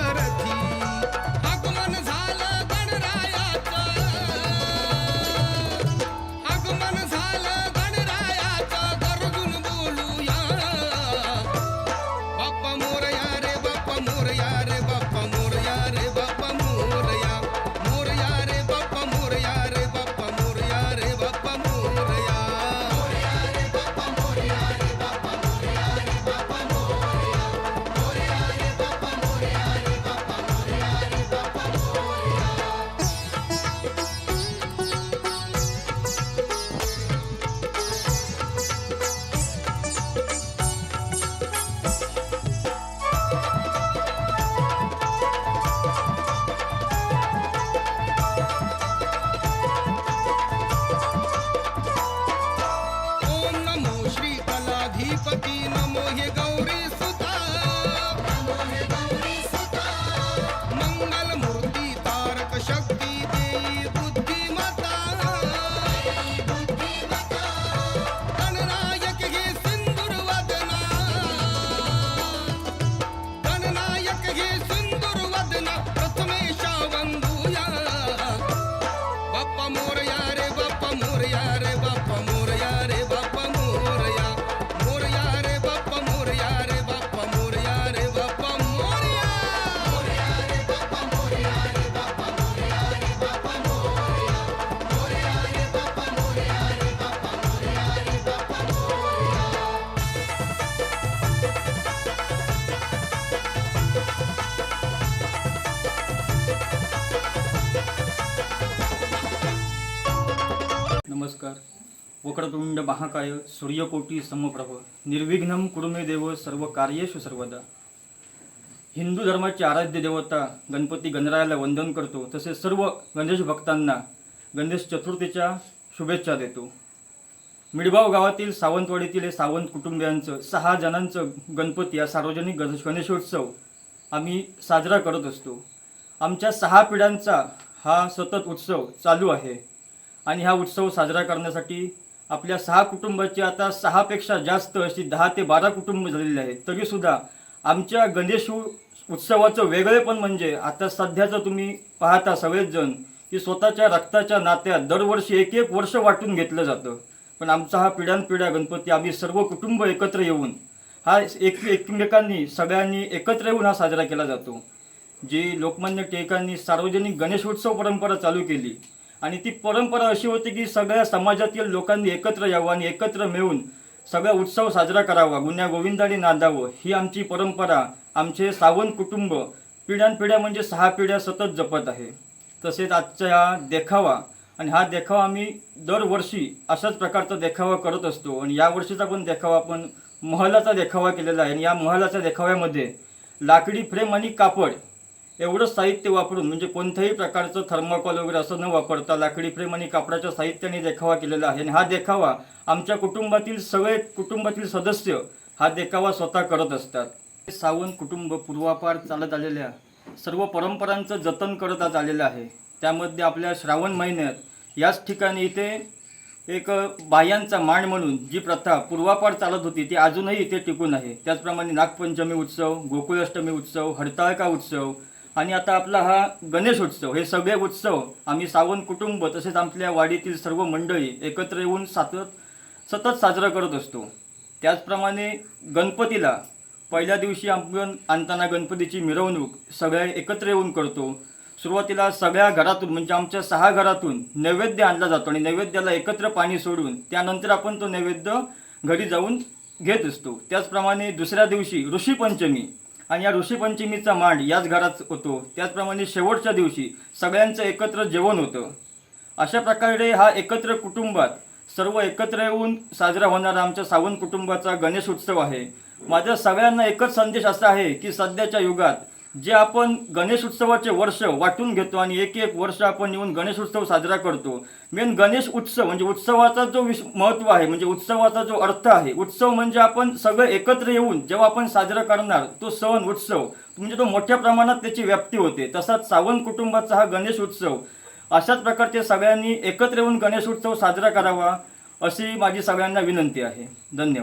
para ti. Ganpati नमो हे नमस्कार. वक्रतुंड महाकाय सूर्यकोटी समप्रभ. निर्विघ्न कुरुमे देव सर्व कार्येशु सर्वदा. हिंदू धर्माची आराध्य देवता गणपती गणरायाला वंदन करतो तसेच सर्व गणेश भक्तांना गणेश चतुर्थीच्या शुभेच्छा देतो. मिडबाव गावातील सावंतवाडीतील हे सावंत कुटुंबियांचं सहा जणांचं गणपती या सार्वजनिक गणेश गणेशोत्सव आम्ही साजरा करत असतो. आमच्या सहा पिढ्यांचा हा सतत उत्सव चालू आहे. आणि हा उत्सव साजरा करण्यासाठी आपल्या सहा कुटुंबाची आता सहापेक्षा जास्त अशी दहा ते बारा कुटुंब झालेली आहेत. तरीसुद्धा आमच्या गणेश उत्सवाचं वेगळेपण म्हणजे आता सध्याचं तुम्ही पाहता सगळेच जण की स्वतःच्या रक्ताच्या नात्यात दरवर्षी एक एक वर्ष वाटून घेतलं जातं. पण आमचा हा पिढ्यानपिढ्या गणपती आम्ही सर्व कुटुंब एकत्र येऊन हा एक एकमेकांनी सगळ्यांनी एकत्र येऊन हा साजरा केला जातो. जी लोकमान्य टिळकांनी सार्वजनिक गणेशोत्सव परंपरा चालू केली आणि ती परंपरा अशी होती की सगळ्या समाजातील लोकांनी एकत्र यावं आणि एकत्र मिळून सगळा उत्सव साजरा करावा. गुन्ह्या गोविंदाने नांदावं ही आमची परंपरा. आमचे सावंत कुटुंब पिढ्यानपिढ्या म्हणजे सहा पिढ्या सतत जपत आहे. तसेच आजचा हा देखावा आणि हा देखावा आम्ही दरवर्षी अशाच प्रकारचा देखावा करत असतो. आणि या वर्षीचा पण देखावा आपण महलाचा देखावा केलेला आहे. आणि या महलाच्या देखाव्यामध्ये लाकडी फ्रेम आणि कापड एवढं साहित्य वापरून म्हणजे कोणत्याही प्रकारचं थर्माकॉल वगैरे असं न वापरता लाकडी फ्रेम आणि कापडाच्या साहित्याने देखावा केलेला आहे. आणि हा देखावा आमच्या कुटुंबातील सगळे कुटुंबातील सदस्य हा देखावा स्वतः करत असतात. सावंत कुटुंब पूर्वापार चालत आलेल्या सर्व परंपरांचं जतन करत आज आलेलं आहे. त्यामध्ये आपल्या श्रावण महिन्यात याच ठिकाणी इथे एक बाह्यांचा मांड म्हणून जी प्रथा पूर्वापार चालत होती ती अजूनही इथे टिकून आहे. त्याचप्रमाणे नागपंचमी उत्सव गोकुळाष्टमी उत्सव हरताळका उत्सव आणि आता आपला हा गणेश उत्सव हे सगळे उत्सव आम्ही सावंत कुटुंब तसेच आपल्या वाडीतील सर्व मंडळी एकत्र येऊन सतत सतत साजरा करत असतो. त्याचप्रमाणे गणपतीला पहिल्या दिवशी आपण आणताना गणपतीची मिरवणूक सगळ्या एकत्र येऊन करतो. सुरुवातीला सगळ्या घरातून म्हणजे आमच्या सहा घरातून नैवेद्य आणला जातो आणि नैवेद्याला एकत्र पाणी सोडून त्यानंतर आपण तो नैवेद्य घरी जाऊन घेत असतो. त्याचप्रमाणे दुसऱ्या दिवशी ऋषीपंचमी आणि या ऋषीपंचमीचा मांड याच घरात होतो. त्याचप्रमाणे शेवटच्या दिवशी सगळ्यांचं एकत्र जेवण होतं. अशा प्रकारे हा एकत्र कुटुंबात सर्व एकत्र येऊन साजरा होणारा आमच्या सावंत कुटुंबाचा गणेश उत्सव आहे. माझ्या सगळ्यांना एकच संदेश असा आहे की सध्याच्या युगात जे आपण गणेश उत्सवाचे वर्ष वाटून घेतो आणि एक एक वर्ष आपण येऊन गणेश उत्सव साजरा करतो. मेन गणेश उत्सव म्हणजे उत्सवाचा जो विश महत्त्व आहे म्हणजे उत्सवाचा जो अर्थ आहे उत्सव म्हणजे आपण सगळं एकत्र येऊन जेव्हा आपण साजरा करणार तो सण उत्सव म्हणजे तो मोठ्या प्रमाणात त्याची व्याप्ती होते. तसाच सावंत कुटुंबाचा हा गणेश उत्सव. अशाच प्रकारचे सगळ्यांनी एकत्र येऊन गणेश उत्सव साजरा करावा अशी माझी सगळ्यांना विनंती आहे. धन्यवाद.